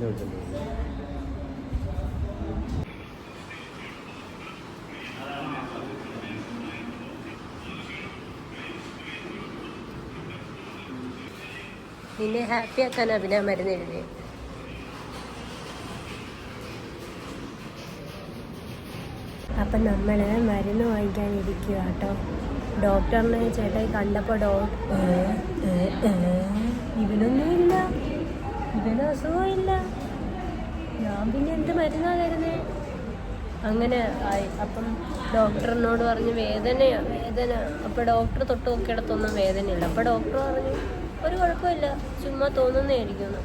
മരുന്ന് വെച്ചിട്ടുണ്ട് നിന്നെ ഹാപ്പി ആക്കാൻ അഭിന മരുന്ന് എഴുതി അപ്പം നമ്മൾ മരുന്ന് വാങ്ങിക്കാൻ ഇരിക്കുക കേട്ടോ ഡോക്ടറിനെ ചേട്ടായി കണ്ടപ്പോൾ ഏ, ഇവനൊന്നുമില്ല. ഇവന് അസുഖമില്ല. ഞാൻ പിന്നെ എന്ത് മരുന്നാ തരുന്നേ അങ്ങനെ ആയി. അപ്പം ഡോക്ടറിനോട് പറഞ്ഞ് വേദനയാ വേദന. അപ്പോൾ ഡോക്ടർ തൊട്ട് നോക്കിയിടത്തൊന്നും വേദനയില്ല. അപ്പോൾ ഡോക്ടർ പറഞ്ഞു ഒരു കുഴപ്പമില്ല. ചുമ്മാ തോന്നുന്നതായിരിക്കുമെന്ന്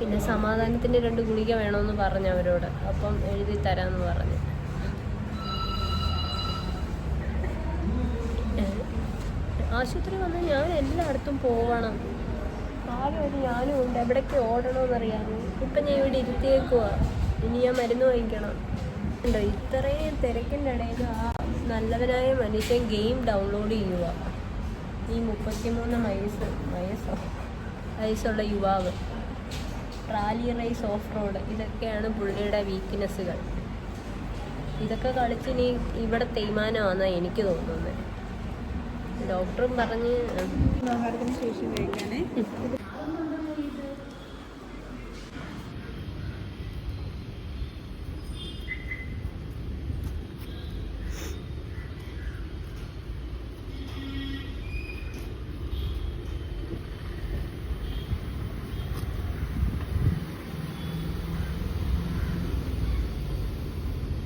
പിന്നെ സമാധാനത്തിന്റെ രണ്ട് ഗുളിക വേണമെന്ന് പറഞ്ഞു അവരോട്. അപ്പം എഴുതി തരാമെന്ന് പറഞ്ഞു. ആശുപത്രി വന്ന് ഞാൻ എല്ലായിടത്തും പോവണം. ആരും ഞാനും ഉണ്ട്. എവിടേക്ക് ഓടണമെന്നറിയാമോ ഇപ്പം ഞാൻ ഇവിടെ ഇരുത്തിയേക്കുവാ. ഇനി ഞാൻ മരുന്ന് വാങ്ങിക്കണം. ഉണ്ടോ ഇത്രയും തിരക്കിന്റെ ഇടയിൽ ആ നല്ലവനായ മനുഷ്യൻ ഗെയിം ഡൗൺലോഡ് ചെയ്യുക ഈ മുപ്പത്തിമൂന്ന് വയസ്സ് വയസ്സോ വയസ്സുള്ള യുവാവ്. Rally race off road. ഇതൊക്കെയാണ് പുള്ളിയുടെ വീക്ക്നെസ്സുകൾ ഇതൊക്കെ കളിച്ച് ഇനി ഇവിടെ തേയ്മാനമാണെന്നാണ് എനിക്ക് തോന്നുന്നത് ഡോക്ടറും പറഞ്ഞ് ആഹാരത്തിന് ശേഷം കഴിക്കാനേ.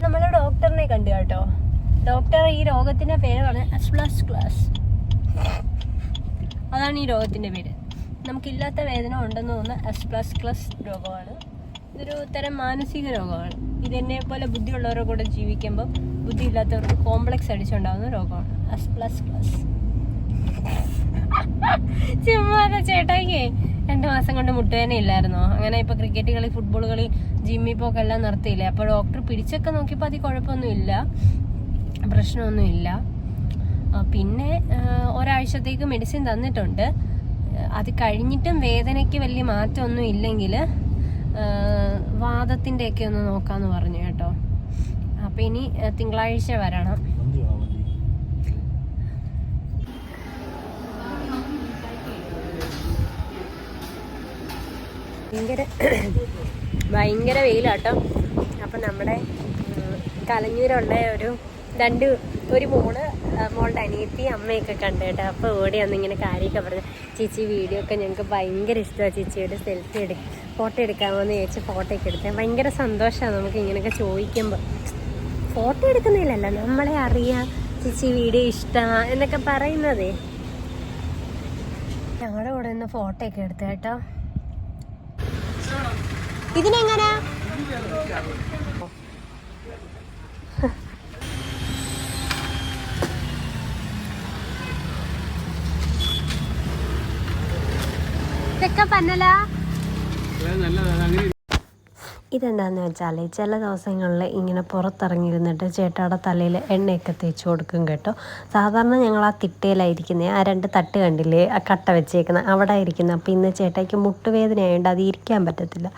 നമ്മൾ ഡോക്ടറിനെ കണ്ടു കേട്ടോ. ഡോക്ടർ ഈ രോഗത്തിന്റെ പേര് പറഞ്ഞ അസ്പ്ലസ് ക്ലാസ് അതാണ് ഈ രോഗത്തിന്റെ പേര്. നമുക്കില്ലാത്ത വേദന ഉണ്ടെന്ന് തോന്നുന്ന അസ്പ്ലസ് ക്ലസ് രോഗമാണ്. ഇതൊരു തരം മാനസിക രോഗമാണ്. ഇതെന്നെ പോലെ ബുദ്ധിയുള്ളവരുടെ കൂടെ ജീവിക്കുമ്പോൾ ബുദ്ധി ഇല്ലാത്തവർക്ക് കോംപ്ലക്സ് അടിച്ചുണ്ടാകുന്ന രോഗമാണ് എസ് പ്ലസ് ക്ലസ് ചുമ്മാതെ ചേട്ടായിക്കേ രണ്ട് മാസം കൊണ്ട് മുട്ടുവേദന ഇല്ലായിരുന്നു? അങ്ങനെ ഇപ്പൊ ക്രിക്കറ്റ് കളി ഫുട്ബോൾ കളി ജിമ്മിൽ പോക്കെ എല്ലാം നിർത്തിയില്ലേ? അപ്പോൾ ഡോക്ടർ പിടിച്ചൊക്കെ നോക്കിയപ്പോൾ കുഴപ്പമൊന്നുമില്ല. പ്രശ്നമൊന്നുമില്ല. ഇല്ല പിന്നെ ഒരാഴ്ചത്തേക്ക് മെഡിസിൻ തന്നിട്ടുണ്ട്. അത് കഴിഞ്ഞിട്ടും വേദനയ്ക്ക് വലിയ മാറ്റമൊന്നും ഇല്ലെങ്കിൽ വാദത്തിന്റെ ഒക്കെ ഒന്ന് നോക്കാമെന്ന് പറഞ്ഞു കേട്ടോ. അപ്പം ഇനി തിങ്കളാഴ്ച വരണം. ഭയങ്കര ഭയങ്കര വെയിലാട്ടോ. അപ്പം നമ്മുടെ കലഞ്ഞൂരുള്ള ഒരു രണ്ട് ഒരു മോൾ മോളുടെ അനിയത്തി അമ്മയൊക്കെ കണ്ടു കേട്ടോ. അപ്പോൾ ഓടി ഇങ്ങനെ കാര്യമൊക്കെ പറഞ്ഞു ചേച്ചി വീഡിയോ ഒക്കെ ഞങ്ങൾക്ക് ഭയങ്കര ഇഷ്ടമാണ് ചേച്ചിയുടെ സെൽഫി എടു ഫോട്ടോ എടുക്കാമോ എന്ന് ചേച്ചി ഫോട്ടോ ഒക്കെ എടുത്തത് ഭയങ്കര സന്തോഷമാണ് നമുക്ക് ഇങ്ങനെയൊക്കെ ചോദിക്കുമ്പോൾ ഫോട്ടോ എടുക്കുന്നില്ലല്ലോ നമ്മളെ അറിയാം ചേച്ചി വീഡിയോ ഇഷ്ടമാണ് എന്നൊക്കെ പറയുന്നതേ. ഞങ്ങളുടെ കൂടെ നിന്ന് ഫോട്ടോ ഒക്കെ എടുത്തു കേട്ടോ. ഇതിനെങ്ങനാ? ഇതൊക്കെ പന്നലാ? ഇതെന്താന്ന് വെച്ചാൽ ചില ദിവസങ്ങളിൽ ഇങ്ങനെ പുറത്തിറങ്ങിയിരുന്നിട്ട് ചേട്ടയുടെ തലയിൽ എണ്ണയൊക്കെ തേച്ച് കൊടുക്കും കേട്ടോ. സാധാരണ ഞങ്ങൾ ആ തിട്ടയിലായിരിക്കുന്നത് ആ രണ്ട് തട്ട് കണ്ടില്ലേ? ആ കട്ട വെച്ചേക്കുന്നത് അവിടെ ഇരിക്കുന്നത് അപ്പോൾ ഇന്ന് ചേട്ടയ്ക്ക് മുട്ടുവേദന ആയതുകൊണ്ട് അത് ഇരിക്കാൻ പറ്റത്തില്ല.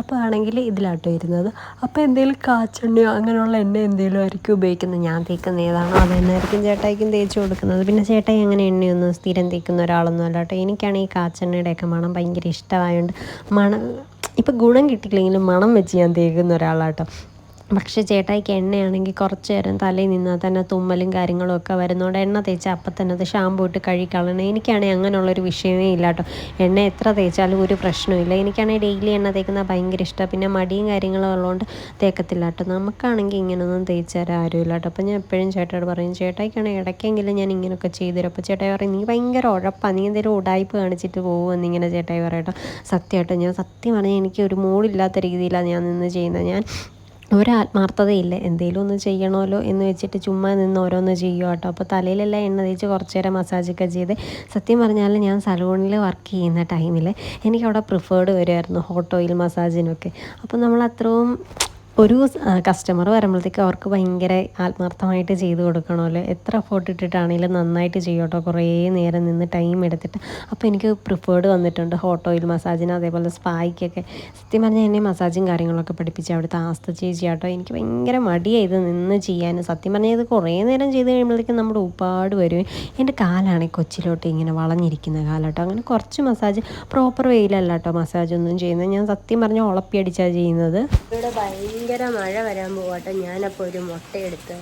അപ്പോൾ ആണെങ്കിൽ ഇതിലാട്ടോ ഇരുന്നത്. അപ്പോൾ എന്തെങ്കിലും കാച്ചെണ്ണയോ അങ്ങനെയുള്ള എണ്ണ എന്തെങ്കിലും ആയിരിക്കും ഉപയോഗിക്കുന്നത്. ഞാൻ തേക്കുന്ന ഏതാണോ അത് തന്നെയായിരിക്കും ചേട്ടായിക്കും തേച്ച് കൊടുക്കുന്നത്. പിന്നെ ചേട്ടായി അങ്ങനെ എണ്ണയൊന്നും സ്ഥിരം തേക്കുന്ന ഒരാളൊന്നും അല്ല കേട്ടോ. എനിക്കാണെങ്കിൽ കാച്ചെണ്ണയുടെയൊക്കെ മണം ഭയങ്കര ഇഷ്ടമായതുകൊണ്ട് മണം ഇപ്പം ഗുണം കിട്ടിയില്ലെങ്കിലും മണം വെച്ച് ഞാൻ തേക്കുന്ന ഒരാളാട്ടോ. പക്ഷേ ചേട്ടായിക്ക് എണ്ണയാണെങ്കിൽ കുറച്ച് നേരം തലയിൽ നിന്നാൽ തന്നെ തുമ്മലും കാര്യങ്ങളും ഒക്കെ വരുന്നതുകൊണ്ട് എണ്ണ തേച്ച് അപ്പം തന്നെ അത് ഷാമ്പു ഇട്ട് കഴിക്കളണം എനിക്കാണെങ്കിൽ അങ്ങനെയുള്ളൊരു വിഷയമേ ഇല്ല കേട്ടോ. എണ്ണ എത്ര തേച്ചാലും ഒരു പ്രശ്നമില്ല എനിക്കാണെങ്കിൽ ഡെയിലി എണ്ണ തേക്കുന്നത് ഭയങ്കര ഇഷ്ടമാണ്. പിന്നെ മടിയും കാര്യങ്ങളും ഉള്ളതുകൊണ്ട് തേക്കത്തില്ല കേട്ടോ. നമുക്കാണെങ്കിൽ ഇങ്ങനൊന്നും തേച്ച് തരാൻ ആരുമില്ല കേട്ടോ. അപ്പോൾ ഞാൻ എപ്പോഴും ചേട്ടായോട് പറയും ചേട്ടായിക്കാണെങ്കിൽ ഇടയ്ക്കെങ്കിലും ഞാൻ ഇങ്ങനെയൊക്കെ ചെയ്തുതരും അപ്പോൾ ചേട്ടായി പറയും നീ ഭയങ്കര ഉഴപ്പാണ് നീ എന്തെങ്കിലും ഉടായ്പ് കാണിച്ചിട്ട് പോകുമെന്ന് ഇങ്ങനെ ചേട്ടായി പറയട്ടോ സത്യമായിട്ടോ ഞാൻ സത്യം പറഞ്ഞാൽ എനിക്ക് ഒരു മൂളില്ലാത്ത രീതിയിലാണ് ഞാൻ നിന്ന് ചെയ്യുന്നത്. ഞാൻ ഒരാത്മാർത്ഥതയില്ല. എന്തെങ്കിലും ഒന്ന് ചെയ്യണമല്ലോ എന്ന് വെച്ചിട്ട് ചുമ്മാ നിന്ന് ഓരോന്ന് ചെയ്യുക കേട്ടോ. അപ്പോൾ തലയിലെല്ലാം എണ്ണ തേച്ച് കുറച്ച് നേരം മസാജൊക്കെ ചെയ്ത് സത്യം പറഞ്ഞാൽ ഞാൻ സലൂണിൽ വർക്ക് ചെയ്യുന്ന ടൈമിൽ എനിക്കവിടെ പ്രിഫേർഡ് വരുമായിരുന്നു ഹോട്ട് ഓയിൽ മസാജിനൊക്കെ അപ്പോൾ നമ്മൾ അത്രയും ഒരു കസ്റ്റമർ വരുമ്പോഴത്തേക്ക് അവർക്ക് ഭയങ്കര ആത്മാർത്ഥമായിട്ട് ചെയ്ത് കൊടുക്കണമല്ലോ എത്ര എഫോർട്ട് ഇട്ടിട്ടാണെങ്കിലും നന്നായിട്ട് ചെയ്യട്ടോ കുറേ നേരം നിന്ന് ടൈം എടുത്തിട്ട്. അപ്പോൾ എനിക്ക് പ്രിഫേർഡ് വന്നിട്ടുണ്ട് ഹോട്ട് ഓയിൽ മസാജിന് അതേപോലെ സ്പായ്ക്കൊക്കെ സത്യം പറഞ്ഞാൽ എന്നെ മസാജും കാര്യങ്ങളൊക്കെ പഠിപ്പിച്ച് അവിടുത്തെ ആസ്ത ചേച്ചി ആട്ടോ എനിക്ക് ഭയങ്കര മടിയായി ഇത് നിന്ന് ചെയ്യാൻ. സത്യം പറഞ്ഞാൽ ഇത് കുറേ നേരം ചെയ്ത് കഴിയുമ്പോഴത്തേക്കും നമ്മുടെ ഉപ്പാട് വരും. എന്റെ കാലാണെങ്കിൽ കൊച്ചിലോട്ട് ഇങ്ങനെ വളഞ്ഞിരിക്കുന്ന കാലട്ടോ അങ്ങനെ കുറച്ച് മസാജ് പ്രോപ്പർ വെയിലല്ല കേട്ടോ മസാജ് ഒന്നും ചെയ്യുന്നത്. ഞാൻ സത്യം പറഞ്ഞാൽ ഉളപ്പി അടിച്ചാണ് ചെയ്യുന്നത്. ഇവിടെ ഭയങ്കര മഴ വരാൻ പോകട്ടെ ഞാനപ്പോൾ ഒരു മുട്ടയെടുത്ത്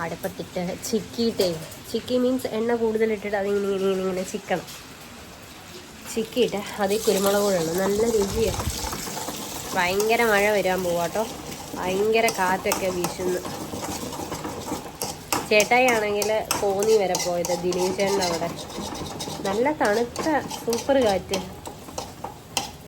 അടുപ്പത്തിട്ട് ചിക്കിയിട്ടേ. ചിക്കി മീൻസ് എണ്ണ കൂടുതലിട്ടിട്ട് അതിങ്ങനെ ഇങ്ങനെ ഇങ്ങനെ ഇങ്ങനെ ചിക്കണം. ചിക്കിയിട്ട് അതിൽ കുരുമുളക് കൂടെ നല്ല രുചിയാണ് ഭയങ്കര മഴ വരാൻ പോവാട്ടോ. ഭയങ്കര കാറ്റൊക്കെ വീശുന്നു. ചേട്ടായി ആണെങ്കിൽ കോന്നി വരെ പോയത് ദിലീപ് ചേട്ടന്റെ അവിടെ നല്ല തണുത്ത സൂപ്പർ കാറ്റ്.